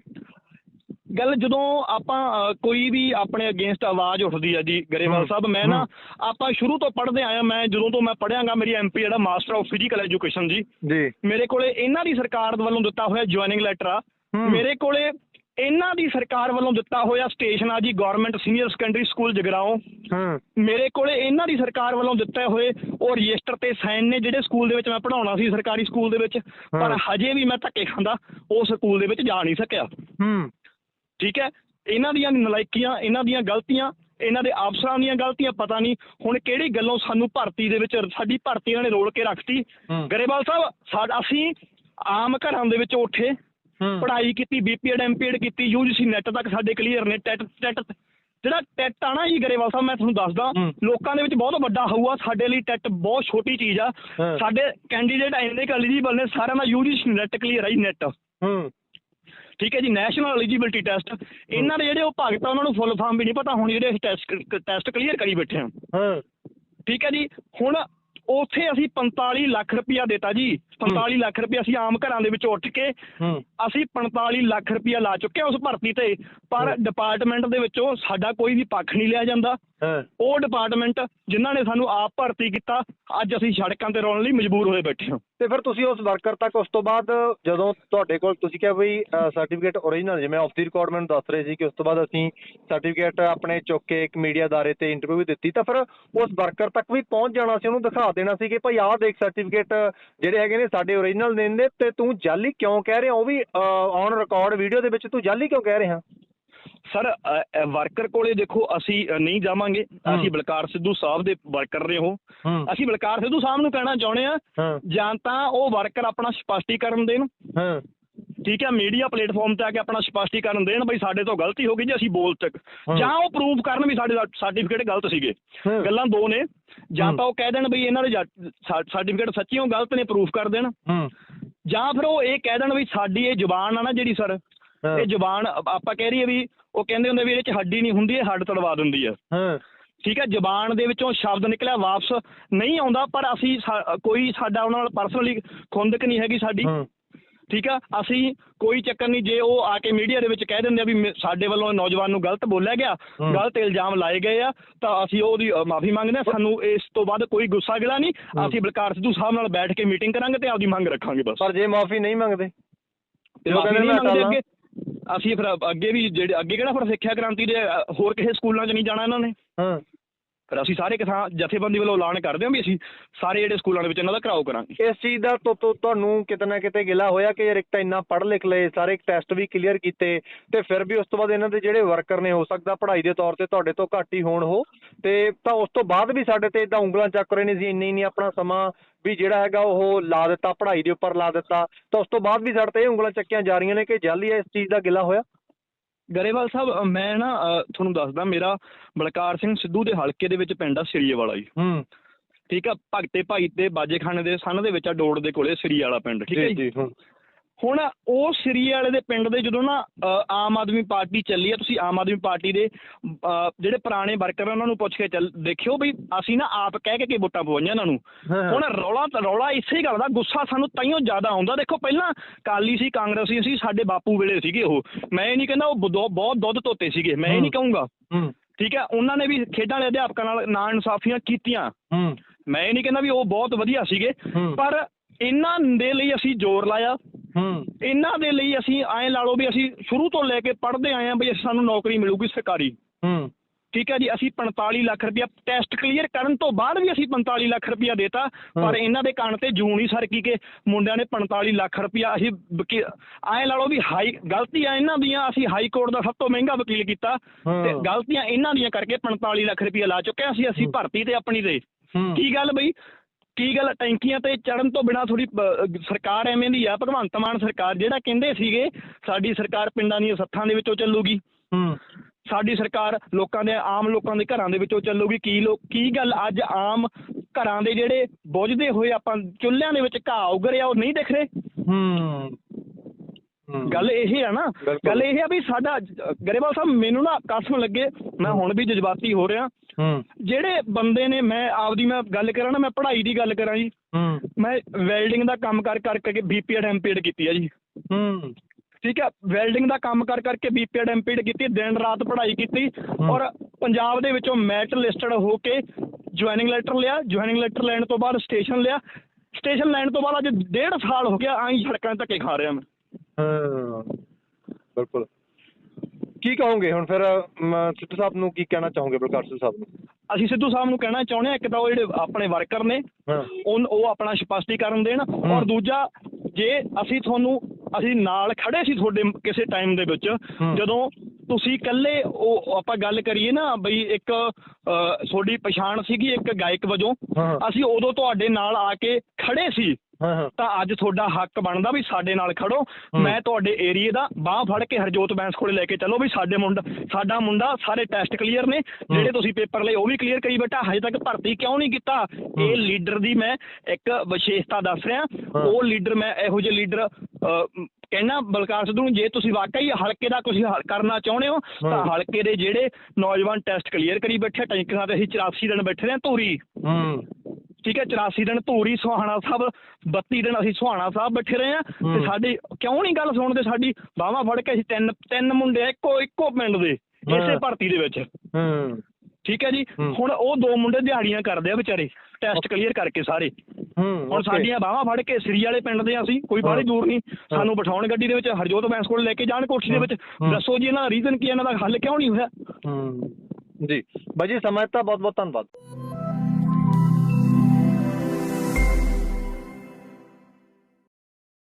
Speaker 1: ਗੱਲ ਜਦੋਂ ਆਪਾਂ ਕੋਈ ਵੀ ਆਪਣੇ ਅਗੇਂਸਟ ਆਵਾਜ਼ ਉੱਠਦੀ ਆ ਜੀ ਗਰੇਵਾਲ ਸਾਹਿਬ ਮੈਂ ਨਾ ਆਪਾਂ ਸ਼ੁਰੂ ਤੋਂ ਪੜ੍ਹਦੇ ਆਇਆ ਮੈਂ ਜਦੋਂ ਤੋਂ ਮੈਂ ਪੜ੍ਹਿਆਗਾ ਮੇਰੀ ਐਮਪੀ ਜਿਹੜਾ ਮਾਸਟਰ ਆਫ ਫਿਜ਼ੀਕਲ ਐਜੂਕੇਸ਼ਨ ਜੀ।
Speaker 2: ਜੀ।
Speaker 1: ਮੇਰੇ ਕੋਲੇ ਇਹਨਾਂ ਦੀ ਸਰਕਾਰ ਵੱਲੋਂ ਦਿੱਤਾ ਹੋਇਆ ਜੁਆਇਨਿੰਗ ਲੈਟਰ ਆ। ਮੇਰੇ ਕੋਲੇ ਇਹਨਾਂ ਦੀ ਸਰਕਾਰ ਵੱਲੋਂ ਦਿੱਤਾ ਹੋਇਆ ਸਟੇਸ਼ਨ ਆ ਜੀ government senior secondary school Jagraon
Speaker 2: ਹਾਂ।
Speaker 1: ਮੇਰੇ ਕੋਲੇ ਇਹਨਾਂ ਦੀ ਸਰਕਾਰ ਵੱਲੋਂ ਦਿੱਤੇ ਹੋਏ ਉਹ ਰਜਿਸਟਰ ਤੇ ਸਾਈਨ ਨੇ ਜਿਹੜੇ ਸਕੂਲ ਦੇ ਵਿੱਚ ਮੈਂ ਪੜਾਉਣਾ ਸੀ ਸਰਕਾਰੀ ਸਕੂਲ ਦੇ ਵਿੱਚ। ਪਰ। ਹਜੇ ਵੀ ਮੈਂ ਧੱਕੇ ਖਾਂਦਾ ਉਹ ਸਕੂਲ ਦੇ ਵਿੱਚ ਜਾ ਨਹੀਂ ਸਕਿਆ।
Speaker 2: ਹੂੰ।
Speaker 1: ਠੀਕ ਹੈ? ਇਹਨਾਂ ਦੀਆਂ ਨਲਾਇਕੀਆਂ ਇਹਨਾਂ ਦੀਆਂ ਗਲਤੀਆਂ ਇਹਨਾਂ ਦੇ ਅਫਸਰਾਂ ਦੀਆਂ ਗਲਤੀਆਂ ਪਤਾ ਨਹੀਂ। ਹੁਣ ਕਿਹੜੀ ਗੱਲੋਂ ਸਾਨੂੰ ਭਰਤੀ ਦੇ ਵਿੱਚ ਸਾਡੀ ਭਰਤੀ ਇਹਨਾਂ ਨੇ ਰੋਲ ਕੇ ਰੱਖਤੀ। ਗਰੇਵਾਲ ਸਾਹਿਬ ਅਸੀਂ ਆਮ ਘਰਾਂ ਦੇ ਵਿੱਚ ਉੱਠੇ ਪੜ੍ਹਾਈ ਕੀਤੀ ਬੀਪੀਐਡ ਐਮਪੀਐਡ ਕੀਤੀ ਯੂਜੀਸੀ ਨੈਟ ਤੱਕ ਸਾਡੇ ਕਲੀਅਰ ਨੇ ਟੈਟ ਟੈਟ ਜਿਹੜਾ ਟੈਟ ਆ ਨਾ ਜੀ ਗਰੇਵਾਲ ਸਾਹਿਬ ਮੈਂ ਤੁਹਾਨੂੰ ਦੱਸਦਾ। ਲੋਕਾਂ ਦੇ ਵਿੱਚ ਬਹੁਤ ਵੱਡਾ ਹੋਊਗਾ ਸਾਡੇ ਲਈ ਟੈਟ ਬਹੁਤ ਛੋਟੀ ਚੀਜ਼ ਆ। ਸਾਡੇ ਕੈਂਡੀਡੇਟ ਇੰਨੇ ਕੁ ਐਲੀਜੀਬਲ ਨੇ ਸਾਰਿਆਂ ਦਾ ਯੂਜੀਸੀ ਨੈਟ ਕਲੀਅਰ ਆ ਜੀ ਨੈਟ।
Speaker 2: ਹੂੰ।
Speaker 1: ਠੀਕ ਹੈ ਜੀ ਨੈਸ਼ਨਲ ਐਲੀਜੀਬਿਲਟੀ ਟੈਸਟ ਇਹਨਾਂ ਦੇ ਜਿਹੜੇ ਉਹ ਭਗਤ ਆ ਉਹਨਾਂ ਨੂੰ ਫੁੱਲ ਫਾਰਮ ਵੀ ਨਹੀਂ ਪਤਾ ਹੁਣ ਜਿਹੜੇ ਅਸੀਂ ਟੈਸਟ ਟੈਸਟ ਕਲੀਅਰ ਕਰੀ ਬੈਠੇ ਹਾਂ।
Speaker 2: ਹਾਂ।
Speaker 1: ਠੀਕ ਹੈ ਜੀ ਹੁਣ ਉੱਥੇ ਅਸੀਂ 45 ਲੱਖ ਰੁਪਇਆ ਦਿੱਤਾ ਜੀ। 45 ਲੱਖ ਰੁਪਇਆ ਅਸੀਂ ਆਮ ਘਰਾਂ ਦੇ ਵਿੱਚ ਉੱਠ ਕੇ ਅਸੀਂ 45 ਲੱਖ ਰੁਪਇਆ ਲਾ ਚੁੱਕੇ ਹਾਂ ਉਸ ਭਰਤੀ ਤੇ। ਪਰ। ਡਿਪਾਰਟਮੈਂਟ ਦੇ ਵਿੱਚੋਂ ਸਾਡਾ ਕੋਈ ਵੀ ਪੱਖ ਨਹੀਂ ਲਿਆ ਜਾਂਦਾ। ਉਹ ਡਿਪਾਰਟਮੈਂਟ ਜਿਨ੍ਹਾਂ ਨੇ ਸਾਨੂੰ ਆਪ ਭਰਤੀ ਕੀਤਾ ਅੱਜ ਅਸੀਂ ਸੜਕਾਂ ਤੇ ਰੋਣ ਲਈ ਮਜਬੂਰ ਹੋਏ ਬੈਠੇ ਹਾਂ।
Speaker 2: ਤੇ ਫਿਰ ਤੁਸੀਂ ਉਸ ਵਰਕਰ ਤੱਕ ਉਸ ਤੋਂ ਬਾਅਦ ਜਦੋਂ ਤੁਹਾਡੇ ਕੋਲ ਤੁਸੀਂ ਕਿਹਾ ਬਈ ਸਰਟੀਫਿਕੇਟ ਓਰੀਜਨਲ ਜਿਵੇਂ ਆਫ ਦੀ ਰਿਕਾਰਡ ਮੈਨੂੰ ਦੱਸ ਰਹੇ ਸੀ ਕਿ ਉਸ ਤੋਂ ਬਾਅਦ ਅਸੀਂ ਸਰਟੀਫਿਕੇਟ ਆਪਣੇ ਚੁੱਕ ਕੇ ਇੱਕ ਮੀਡੀਆ ਅਦਾਰੇ ਤੇ ਇੰਟਰਵਿਊ ਵੀ ਦਿੱਤੀ ਤਾਂ ਫਿਰ ਉਸ ਵਰਕਰ ਤੱਕ ਵੀ ਪਹੁੰਚ ਜਾਣਾ ਸੀ ਉਹਨੂੰ ਦਿਖਾ ਦੇਣਾ ਸੀ ਕਿ ਭਾਈ ਆਹ ਦੇਖ ਸਰਟੀਫਿਕੇਟ ਜਿਹੜੇ ਹੈਗੇ ਨੇ ਸਾਡੇ ਓਰੀਜਨਲ ਨੇ ਨੇ ਤੇ ਤੂੰ ਜਾਲੀ ਕਿਉਂ ਕਹਿ ਰਿਹਾ? ਉਹ ਵੀ ਔਨ ਰਿਕਾਰਡ ਵੀਡੀਓ ਦੇ ਵਿੱਚ ਤੂੰ ਜਾਲੀ ਕਿਉਂ ਕਹਿ ਰਿਹਾ?
Speaker 1: ਸਰ ਵਰਕਰ ਕੋਲੇ ਦੇਖੋ ਅਸੀਂ ਨਹੀਂ ਜਾਵਾਂਗੇ। ਅਸੀਂ ਬਲਕਾਰ ਸਿੱਧੂ ਸਾਹਿਬ ਦੇ ਵਰਕਰ ਨੇ ਉਹ ਅਸੀਂ ਬਲਕਾਰ ਸਿੱਧੂ ਸਾਹਿਬ ਨੂੰ ਕਹਿਣਾ ਚਾਹੁੰਦੇ ਆ ਜਾਂ ਤਾਂ ਉਹ ਵਰਕਰ ਆਪਣਾ ਸਪਸ਼ਟੀਕਰਨ ਦੇਣ
Speaker 2: ਹਾਂ
Speaker 1: ਠੀਕ ਹੈ ਮੀਡੀਆ ਪਲੇਟਫਾਰਮ ਤੇ ਆ ਕੇ ਆਪਣਾ ਸਪਸ਼ਟੀਕਰਨ ਦੇਣ ਬਈ ਸਾਡੇ ਤੋਂ ਗਲਤੀ ਹੋ ਗਈ ਜੀ ਅਸੀਂ ਬੋਲ
Speaker 2: ਹਮ।
Speaker 1: ਜਾਂ ਉਹ ਪ੍ਰੂਫ ਕਰਨ ਵੀ ਸਾਡੇ ਸਰਟੀਫਿਕੇਟ ਗਲਤ ਸੀਗੇ। ਗੱਲਾਂ ਦੋ ਨੇ ਜਾਂ। ਤਾਂ ਉਹ ਕਹਿ ਦੇਣ ਬਈ ਇਹਨਾਂ ਦੇ ਸਰਟੀਫਿਕੇਟ ਸੱਚੀਓ ਗਲਤ ਨੇ ਪ੍ਰੂਫ ਕਰ ਦੇਣ ਜਾਂ ਫਿਰ ਉਹ ਇਹ ਕਹਿ ਦੇਣ ਵੀ ਸਾਡੀ ਇਹ ਜ਼ੁਬਾਨ ਆ ਨਾ ਜਿਹੜੀ ਸਰ। ਇਹ ਜ਼ੁਬਾਨ ਆਪਾਂ ਕਹਿ ਰਹੀਏ ਵੀ ਉਹ ਕਹਿੰਦੇ ਹੁੰਦੇ ਵੀ ਇਹਦੇ ਚ ਹੱਡੀ ਨਹੀਂ ਹੁੰਦੀ ਇਹ ਹੱਡ ਤੜਵਾ ਦਿੰਦੀ ਆ।
Speaker 2: ਹਾਂ।
Speaker 1: ਠੀਕ ਹੈ ਜ਼ੁਬਾਨ ਦੇ ਵਿੱਚੋਂ ਸ਼ਬਦ ਨਿਕਲਿਆ ਵਾਪਸ ਨਹੀਂ ਆਉਂਦਾ ਪਰ ਅਸੀਂ ਕੋਈ ਸਾਡਾ ਉਹਨਾਂ ਨਾਲ ਪਰਸਨਲੀ ਖੁੰਦਕ ਨਹੀਂ ਹੈਗੀ ਸਾਡੀ। ਠੀਕ ਆ ਅਸੀਂ ਕੋਈ ਚੱਕਰ ਨਹੀਂ ਜੇ ਉਹ ਆ ਕੇ ਮੀਡੀਆ ਦੇ ਵਿੱਚ ਕਹਿ ਦਿੰਦੇ ਆ ਵੀ ਸਾਡੇ ਵੱਲੋਂ ਨੌਜਵਾਨ ਨੂੰ ਗਲਤ ਬੋਲਿਆ ਗਿਆ। ਗਲਤ ਇਲਜ਼ਾਮ ਲਾਏ ਗਏ ਆ ਤਾਂ ਅਸੀਂ ਉਹਦੀ ਮਾਫੀ ਮੰਗਦੇ ਆ ਸਾਨੂੰ ਇਸ ਤੋਂ ਬਾਅਦ ਕੋਈ ਗੁੱਸਾ ਗਿਲਾ ਨਹੀਂ। ਅਸੀਂ ਬਲਕਾਰ ਸਿੱਧੂ ਸਾਹਿਬ ਨਾਲ ਬੈਠ ਕੇ ਮੀਟਿੰਗ ਕਰਾਂਗੇ ਤੇ ਆਪਦੀ ਮੰਗ ਰੱਖਾਂਗੇ ਬਸ।
Speaker 2: ਪਰ ਜੇ ਮਾਫੀ ਨਹੀਂ ਮੰਗਦੇ?
Speaker 1: ਮਾਫ਼ੀ
Speaker 2: ਕਹਿੰਦੇ
Speaker 1: ਨਹੀਂ ਮੰਗਦੇ। ਅੱਗੇ। ਅਸੀਂ ਫਿਰ ਅੱਗੇ ਵੀ ਜਿਹੜੇ ਅੱਗੇ ਕਿਹੜਾ ਫਿਰ ਸਿੱਖਿਆ ਕ੍ਰਾਂਤੀ ਦੇ ਹੋਰ ਕਿਸੇ ਸਕੂਲਾਂ 'ਚ ਨਹੀਂ ਜਾਣਾ ਇਹਨਾਂ ਨੇ?
Speaker 2: ਹਾਂ।
Speaker 1: ਫਿਰ ਅਸੀਂ ਸਾਰੇ ਕਿਸਾਨ ਜਥੇਬੰਦੀ ਵੱਲੋਂ ਐਲਾਨ ਕਰਦੇ ਹਾਂ ਵੀ ਅਸੀਂ ਸਾਰੇ ਜਿਹੜੇ ਸਕੂਲਾਂ ਦੇ ਵਿੱਚ ਇਹਨਾਂ ਦਾ ਘਰਾਓ ਕਰਾਂਗੇ।
Speaker 2: ਇਸ ਚੀਜ਼ ਦਾ ਤੋਂ ਤੋਂ ਤੁਹਾਨੂੰ ਕਿਤੇ ਨਾ ਕਿਤੇ ਗਿਲਾ ਹੋਇਆ ਕਿ ਯਾਰ ਇੱਕ ਤਾਂ ਇੰਨਾ ਪੜ੍ਹ ਲਿਖ ਲਏ, ਸਾਰੇ ਟੈਸਟ ਵੀ ਕਲੀਅਰ ਕੀਤੇ ਤੇ ਫਿਰ ਵੀ ਉਸ ਤੋਂ ਬਾਅਦ ਇਹਨਾਂ ਦੇ ਜਿਹੜੇ ਵਰਕਰ ਨੇ, ਹੋ ਸਕਦਾ ਪੜ੍ਹਾਈ ਦੇ ਤੌਰ ਤੇ ਤੁਹਾਡੇ ਤੋਂ ਘੱਟ ਹੀ ਹੋਣ ਉਹ ਤੇ ਤਾਂ ਉਸ ਤੋਂ ਬਾਅਦ ਵੀ ਸਾਡੇ ਤੇ ਇਦਾਂ ਉਂਗਲਾਂ ਚੱਕ ਰਹੇ ਨੇ ਜੀ, ਇੰਨੀ ਨਹੀਂ ਆਪਣਾ ਸਮਾਂ ਵੀ ਜਿਹੜਾ ਹੈਗਾ ਉਹ ਲਾ ਦਿੱਤਾ, ਪੜ੍ਹਾਈ ਦੇ ਉੱਪਰ ਲਾ ਦਿੱਤਾ, ਤਾਂ ਉਸ ਤੋਂ ਬਾਅਦ ਵੀ ਸਾਡੇ ਤੇ ਇਹ ਉਂਗਲਾਂ ਚੱਕੀਆਂ ਜਾ ਰਹੀਆਂ ਨੇ ਕਿ ਜਾਲੀ ਹੈ ਇਸ ਚੀਜ਼ ਦਾ ਗਿਲਾ ਹੋਇਆ।
Speaker 1: ਗਰੇਵਾਲ ਸਾਹਿਬ ਮੈਂ ਨਾ ਤੁਹਾਨੂੰ ਦੱਸਦਾ ਮੇਰਾ ਬਲਕਾਰ ਸਿੰਘ ਸਿੱਧੂ ਦੇ ਹਲਕੇ ਦੇ ਵਿੱਚ ਪਿੰਡ ਆ ਸਿਰੀਏ ਵਾਲਾ ਜੀ।
Speaker 2: ਹੂੰ।
Speaker 1: ਠੀਕ ਆ ਭਗਤੇ ਭਾਈ ਤੇ ਬਾਜੇਖਾਨੇ ਦੇ ਸੰਨ ਦੇ ਵਿੱਚ ਆ ਡੋੜ ਦੇ ਕੋਲੇ ਸਿਰੀਏ ਵਾਲਾ ਪਿੰਡ ਠੀਕ ਹੈ
Speaker 2: ਜੀ
Speaker 1: ਜੀ?
Speaker 2: ਜੀ ਹੂੰ।
Speaker 1: ਹੁਣ ਉਹ ਸਿਰੀਏ ਵਾਲੇ ਦੇ ਪਿੰਡ ਦੇ ਜਦੋਂ ਨਾ ਆਮ ਆਦਮੀ ਪਾਰਟੀ ਚੱਲੀ ਆ ਤੁਸੀਂ ਆਮ ਆਦਮੀ ਪਾਰਟੀ ਦੇ ਜਿਹੜੇ ਪੁਰਾਣੇ ਵਰਕਰ ਆ ਉਹਨਾਂ ਨੂੰ ਪੁੱਛ ਕੇ ਚੱਲ ਦੇਖਿਓ ਵੀ ਅਸੀਂ ਨਾ ਆਪ ਕਹਿ ਕੇ ਕਿ ਵੋਟਾਂ ਪਵਾਈਆਂ ਇਹਨਾਂ ਨੂੰ। ਹੁਣ ਰੌਲਾ ਰੌਲਾ ਇਸੇ ਗੱਲ ਦਾ ਗੁੱਸਾ ਸਾਨੂੰ ਤਾਈਓ ਜ਼ਿਆਦਾ ਆਉਂਦਾ। ਦੇਖੋ ਪਹਿਲਾਂ ਕਾਲੀ ਸੀ ਕਾਂਗਰਸੀ ਸੀ ਸਾਡੇ ਬਾਪੂ ਵੇਲੇ ਸੀਗੇ ਉਹ। ਮੈਂ ਇਹ ਨਹੀਂ ਕਹਿੰਦਾ ਉਹ ਬਹੁਤ ਦੁੱਧ ਧੋਤੇ ਸੀਗੇ ਮੈਂ ਇਹ ਨਹੀਂ ਕਹੂੰਗਾ। ਠੀਕ ਹੈ ਉਹਨਾਂ ਨੇ ਵੀ ਖੇਡਾਂ ਵਾਲੇ ਅਧਿਆਪਕਾਂ ਨਾਲ ਨਾ ਇਨਸਾਫੀਆਂ ਕੀਤੀਆਂ। ਮੈਂ ਇਹ ਨਹੀਂ ਕਹਿੰਦਾ ਵੀ ਉਹ ਬਹੁਤ ਵਧੀਆ ਸੀਗੇ। ਪਰ ਇਹਨਾਂ ਦੇ ਲਈ ਅਸੀਂ ਜ਼ੋਰ ਲਾਇਆ।
Speaker 2: ਹੂੰ।
Speaker 1: ਇਹਨਾਂ ਦੇ ਲਈ ਅਸੀਂ ਐਂ ਲਾ ਲਓ ਵੀ ਅਸੀਂ ਸ਼ੁਰੂ ਤੋਂ ਲੈ ਕੇ ਪੜ੍ਹਦੇ ਆਏ ਹਾਂ ਵੀ ਸਾਨੂੰ ਨੌਕਰੀ ਮਿਲੂਗੀ ਸਰਕਾਰੀ।
Speaker 2: ਹੂੰ।
Speaker 1: ਠੀਕ ਹੈ ਜੀ ਅਸੀਂ 45 ਲੱਖ ਰੁਪਇਆ ਟੈਸਟ ਕਲੀਅਰ ਕਰਨ ਤੋਂ ਬਾਅਦ ਵੀ ਅਸੀਂ 45 ਲੱਖ ਰੁਪਇਆ ਦੇਤਾ ਪਰ। ਇਹਨਾਂ ਦੇ ਕੰਨ ਤੇ ਜੂਨ ਹੀ ਸਰਕੀ ਕੇ ਮੁੰਡਿਆਂ ਨੇ 45 ਲੱਖ ਰੁਪਇਆ ਅਸੀਂ ਐਂ ਲਾ ਲਓ ਵੀ ਹਾਈ ਗਲਤੀਆਂ ਇਹਨਾਂ ਦੀਆਂ ਅਸੀਂ ਹਾਈ ਕੋਰਟ ਦਾ ਸਭ ਤੋਂ ਮਹਿੰਗਾ ਵਕੀਲ ਕੀਤਾ। ਤੇ ਗਲਤੀਆਂ ਇਹਨਾਂ ਦੀਆਂ ਕਰਕੇ 45 ਲੱਖ ਰੁਪਇਆ ਲਾ ਚੁੱਕੇ ਅਸੀਂ ਅਸੀਂ ਭਰਤੀ ਤੇ ਆਪਣੀ
Speaker 2: ਹੂੰ।
Speaker 1: ਕੀ ਗੱਲ ਬਈ? ਕੀ ਗੱਲ ਟੈਂਕੀਆਂ ਤੇ ਚੜਨ ਤੋਂ ਬਿਨਾ ਥੋੜੀ ਸਰਕਾਰ ਐਵੇਂ ਦੀ ਆ ਭਗਵੰਤ ਮਾਨ ਸਰਕਾਰ ਜਿਹੜਾ ਕਹਿੰਦੇ ਸੀਗੇ ਸਾਡੀ ਸਰਕਾਰ ਪਿੰਡਾਂ ਦੀਆਂ ਸੱਥਾਂ ਦੇ ਵਿੱਚੋਂ ਚੱਲੂਗੀ।
Speaker 2: ਹੂੰ।
Speaker 1: ਸਾਡੀ ਸਰਕਾਰ ਲੋਕਾਂ ਦੇ ਆਮ ਲੋਕਾਂ ਦੇ ਘਰਾਂ ਦੇ ਵਿੱਚੋਂ ਚੱਲੂਗੀ। ਕੀ ਲੋਕ ਕੀ ਗੱਲ ਅੱਜ ਆਮ ਘਰਾਂ ਦੇ ਜਿਹੜੇ ਬੁੱਝਦੇ ਹੋਏ ਆਪਾਂ ਚੁੱਲ੍ਹਿਆਂ ਦੇ ਵਿੱਚ ਘਾਹ ਉੱਗ ਰਿਹਾ ਉਹ ਨਹੀਂ ਦਿਖ ਰਹੇ?
Speaker 2: ਹੂੰ।
Speaker 1: ਗੱਲ ਇਹ ਆ ਨਾ। ਗੱਲ ਇਹ ਆ ਵੀ ਸਾਡਾ ਗਰੇਵਾਲ ਸਾਹਿਬ ਮੈਨੂੰ ਨਾ ਕਸਮ ਲੱਗੇ ਮੈਂ ਹੁਣ ਵੀ ਜਜ਼ਬਾਤੀ ਹੋ ਰਿਹਾ। ਜਿਹੜੇ ਬੰਦੇ ਨੇ ਮੈਂ ਆਪਦੀ ਮੈਂ ਗੱਲ ਕਰਾਂ ਨਾ ਮੈਂ ਪੜ੍ਹਾਈ ਦੀ ਗੱਲ ਕਰਾਂ ਜੀ। ਮੈਂ ਵੈਲਡਿੰਗ ਦਾ ਕੰਮ ਕਰ ਕਰਕੇ ਬੀਪੀਐਡ ਐਮਪੀਐਡ ਕੀਤੀ ਆ ਜੀ। ਠੀਕ ਹੈ ਵੈਲਡਿੰਗ ਦਾ ਕੰਮ ਕਰ ਕਰਕੇ ਬੀਪੀਐਡ ਐਮਪੀਐਡ ਕੀਤੀ ਦਿਨ ਰਾਤ ਪੜ੍ਹਾਈ ਕੀਤੀ। ਔਰ ਪੰਜਾਬ ਦੇ ਵਿੱਚੋਂ ਮੈਟ ਲਿਸਟਡ ਹੋ ਕੇ ਜੁਆਇਨਿੰਗ ਲੈਟਰ ਲਿਆ ਜੁਆਇਨਿੰਗ ਲੈਟਰ ਲੈਣ ਤੋਂ ਬਾਅਦ ਸਟੇਸ਼ਨ ਲਿਆ। ਸਟੇਸ਼ਨ ਲੈਣ ਤੋਂ ਬਾਅਦ ਅੱਜ ਡੇਢ ਸਾਲ ਹੋ ਗਿਆ ਆਈ ਸੜਕਾਂ ਧੱਕੇ ਖਾ ਰਿਹਾ ਮੈਂ।
Speaker 2: ਹਾਂ। ਬਿਲਕੁਲ। ਕੀ ਕਹੋਗੇ ਹੁਣ ਫਿਰ ਅਮ, ਸਿੱਧੂ ਸਾਹਿਬ ਨੂੰ ਕੀ ਕਹਿਣਾ ਚਾਹੋਗੇ ਬਲਕਾਰ ਸਿੰਘ ਸਾਹਿਬ ਨੂੰ?
Speaker 1: ਅਸੀਂ ਸਿੱਧੂ ਸਾਹਿਬ ਨੂੰ ਕਹਿਣਾ ਚਾਹੁੰਦੇ ਹਾਂ ਇੱਕ ਤਾਂ ਉਹ ਜਿਹੜੇ ਆਪਣੇ ਵਰਕਰ ਨੇ
Speaker 2: ਹਾਂ।
Speaker 1: ਉਹ ਉਹ ਆਪਣਾ ਸਪਸ਼ਟੀਕਰਨ ਦੇਣ ਔਰ ਦੂਜਾ ਜੇ ਅਸੀਂ ਤੁਹਾਨੂੰ ਅਸੀਂ ਨਾਲ ਖੜੇ ਸੀ ਤੁਹਾਡੇ ਕਿਸੇ ਟਾਈਮ ਦੇ ਵਿੱਚ
Speaker 2: ਹਮ।
Speaker 1: ਜਦੋਂ ਤੁਸੀਂ ਇਕੱਲੇ ਉਹ ਆਪਾਂ ਗੱਲ ਕਰੀਏ ਨਾ ਬਈ ਇੱਕ ਅ, ਤੁਹਾਡੀ ਪਛਾਣ ਸੀਗੀ ਇੱਕ ਗਾਇਕ ਵਜੋਂ
Speaker 2: ਹਾਂ।
Speaker 1: ਅਸੀਂ ਉਦੋਂ ਤੁਹਾਡੇ ਨਾਲ ਆ ਕੇ ਖੜੇ ਸੀ। ਤਾਂ ਅੱਜ ਤੁਹਾਡਾ ਹੱਕ ਬਣਦਾ ਵੀ ਸਾਡੇ ਨਾਲ ਖੜੋ। ਮੈਂ ਤੁਹਾਡੇ ਏਰੀਏ ਦਾ ਬਾਹ ਫੜ ਕੇ ਹਰਜੋਤ ਬੈਂਸ ਕੋਲੇ ਲੈ ਕੇ ਚੱਲੋ ਵੀ ਸਾਡੇ ਮੁੰਡਾ ਸਾਡਾ ਮੁੰਡਾ ਸਾਰੇ ਟੈਸਟ ਕਲੀਅਰ ਨੇ। ਜਿਹੜੇ ਤੁਸੀਂ ਪੇਪਰ ਲਏ ਉਹ ਵੀ ਕਲੀਅਰ ਕਰੀ ਬੈਠਾ। ਹਜੇ ਤੱਕ ਭਰਤੀ ਕਿਉਂ ਨਹੀਂ ਕੀਤਾ? ਇਹ ਲੀਡਰ ਦੀ ਮੈਂ ਇੱਕ ਵਿਸ਼ੇਸ਼ਤਾ ਦੱਸ ਰਿਹਾ। ਉਹ ਲੀਡਰ ਮੈਂ ਇਹੋ ਜਿਹੇ ਲੀਡਰ ਕਹਿਣਾ ਬਲਕਾਰ ਸਿੱਧੂ ਨੂੰ ਜੇ ਤੁਸੀਂ ਵਾਕਈ ਹਲਕੇ ਦਾ ਕੁਝ ਹੱਲ ਕਰਨਾ ਚਾਹੁੰਦੇ ਹੋ ਤਾਂ। ਹਲਕੇ ਦੇ ਜਿਹੜੇ ਨੌਜਵਾਨ ਟੈਸਟ ਕਲੀਅਰ ਕਰੀ ਬੈਠੇ ਟੈਂਕਾਂ ਤੇ ਅਸੀਂ 84 ਦਿਨ ਬੈਠੇ ਰਹੇ ਧੂਰੀ।
Speaker 2: ਹੂੰ।
Speaker 1: ਠੀਕ ਹੈ 84 ਦਿਨ ਧੂਰੀ ਸੁਹਾਣਾ ਸਾਹਿਬ 32 ਦਿਨ ਅਸੀਂ ਸੁਹਾਣਾ ਸਾਹਿਬ ਬੈਠੇ ਰਹੇ ਆ ਤੇ। ਸਾਡੀ ਕਿਉਂ ਨਹੀਂ ਗੱਲ ਸੁਣਦੇ? ਸਾਡੀ ਬਾਹਾਂ ਫੜ ਕੇ ਅਸੀਂ ਤਿੰਨ ਤਿੰਨ ਮੁੰਡੇ ਇੱਕੋ ਇੱਕੋ ਪਿੰਡ ਦੇ ਇਸੇ। ਭਰਤੀ ਦੇ ਵਿੱਚ।
Speaker 2: ਹੂੰ।
Speaker 1: ਠੀਕ ਹੈ ਜੀ। ਹੁਣ ਉਹ ਦੋ ਮੁੰਡੇ ਦਿਹਾੜੀਆਂ ਕਰਦੇ ਆ ਵਿਚਾਰੇ ਟੈਸਟ ਕਲੀਅਰ ਕਰਕੇ ਸਾਰੇ।
Speaker 2: ਹੂੰ
Speaker 1: ਹੁਣ। ਸਾਡੀਆਂ ਬਾਹਾਂ ਫੜ ਕੇ ਸ੍ਰੀ ਵਾਲੇ ਪਿੰਡ ਦੇ ਅਸੀਂ ਕੋਈ ਬਾਹਲੀ। ਦੂਰ ਨਹੀਂ। ਸਾਨੂੰ ਬਿਠਾਉਣ ਗੱਡੀ ਦੇ ਵਿੱਚ ਹਰਜੋਤ ਬੈਂਸ ਕੋਲ ਲੈ ਕੇ ਜਾਣ ਕੋਠੀ ਦੇ ਵਿੱਚ। ਦੱਸੋ ਜੀ ਇਹਨਾਂ ਦਾ ਰੀਜ਼ਨ ਕੀ ਇਹਨਾਂ ਦਾ ਹੱਲ ਕਿਉਂ ਨਹੀਂ ਹੋਇਆ?
Speaker 2: ਹੂੰ। ਜੀ। ਬਾਜੀ ਸਮਾਂ ਦਿੱਤਾ ਬਹੁਤ ਬਹੁਤ ਧੰਨਵਾਦ।